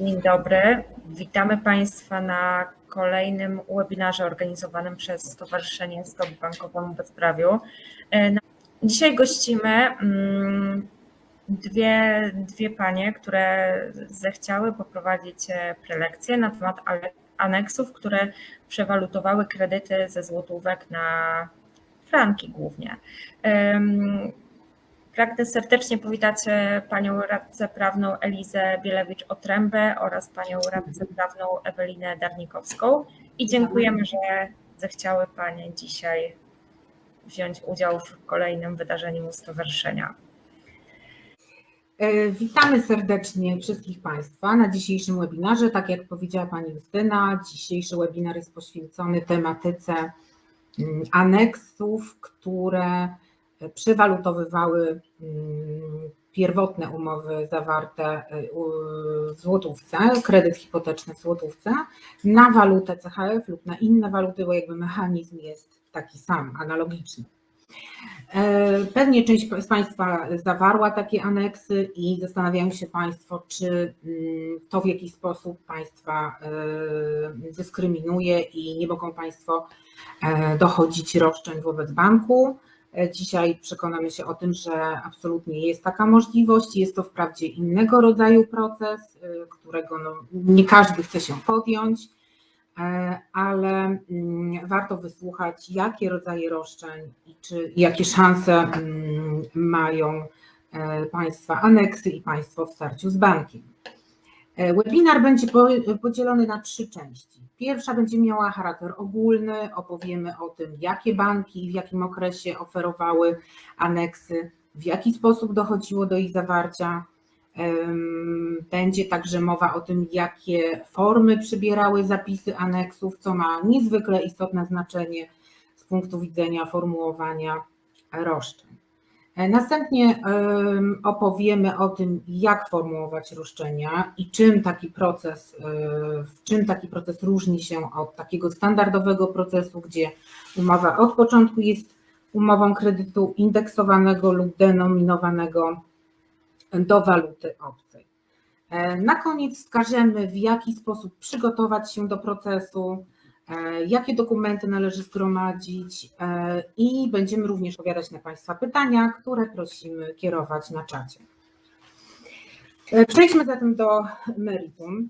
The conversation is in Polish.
Dzień dobry. Witamy Państwa na kolejnym webinarze organizowanym przez Stowarzyszenie Stop Bankowemu Bezprawiu. E, Dzisiaj gościmy mm, dwie, dwie panie, które zechciały poprowadzić e, prelekcję na temat aneksów, które przewalutowały kredyty ze złotówek na franki głównie. Pragnę serdecznie powitać e, panią radcę prawną Elizę Bielewicz-Otrębę oraz panią radcę prawną Ewelinę Darnikowską i dziękujemy, że zechciały panie dzisiaj wziąć udział w kolejnym wydarzeniu stowarzyszenia. E, Witamy serdecznie wszystkich Państwa na dzisiejszym webinarze. Tak jak powiedziała Pani Justyna, dzisiejszy webinar jest poświęcony tematyce mm, aneksów, które przewalutowywały mm, pierwotne umowy zawarte u- w złotówce, kredyt hipoteczny w złotówce, na walutę CHF lub na inne waluty, bo jakby mechanizm jest taki sam, analogiczny. E, Pewnie część z Państwa zawarła takie aneksy i zastanawiają się Państwo, czy mm, to w jakiś sposób Państwa e, dyskryminuje i nie mogą Państwo e, dochodzić roszczeń wobec banku. E, Dzisiaj przekonamy się o tym, że absolutnie jest taka możliwość. Jest to wprawdzie innego rodzaju proces, e, którego no, nie każdy chce się podjąć e, ale mm, warto wysłuchać, jakie rodzaje roszczeń i czy jakie szanse mm, mają Państwa aneksy i Państwo w starciu z bankiem. E, Webinar będzie po- podzielony na trzy części. Pierwsza będzie miała charakter ogólny, opowiemy o tym, jakie banki w jakim okresie oferowały aneksy, w jaki sposób dochodziło do ich zawarcia, Będzie także mowa o tym, jakie formy przybierały zapisy aneksów, co ma niezwykle istotne znaczenie z punktu widzenia formułowania roszczeń. E, Następnie em, opowiemy o tym, jak formułować roszczenia i czym taki proces, e, w czym taki proces różni się od takiego standardowego procesu, gdzie umowa od początku jest umową kredytu indeksowanego lub denominowanego do waluty obcej. E, Na koniec wskażemy, w jaki sposób przygotować się do procesu, jakie dokumenty należy zgromadzić e, i będziemy również odpowiadać na Państwa pytania, które prosimy kierować na czacie. E, Przejdźmy zatem do meritum.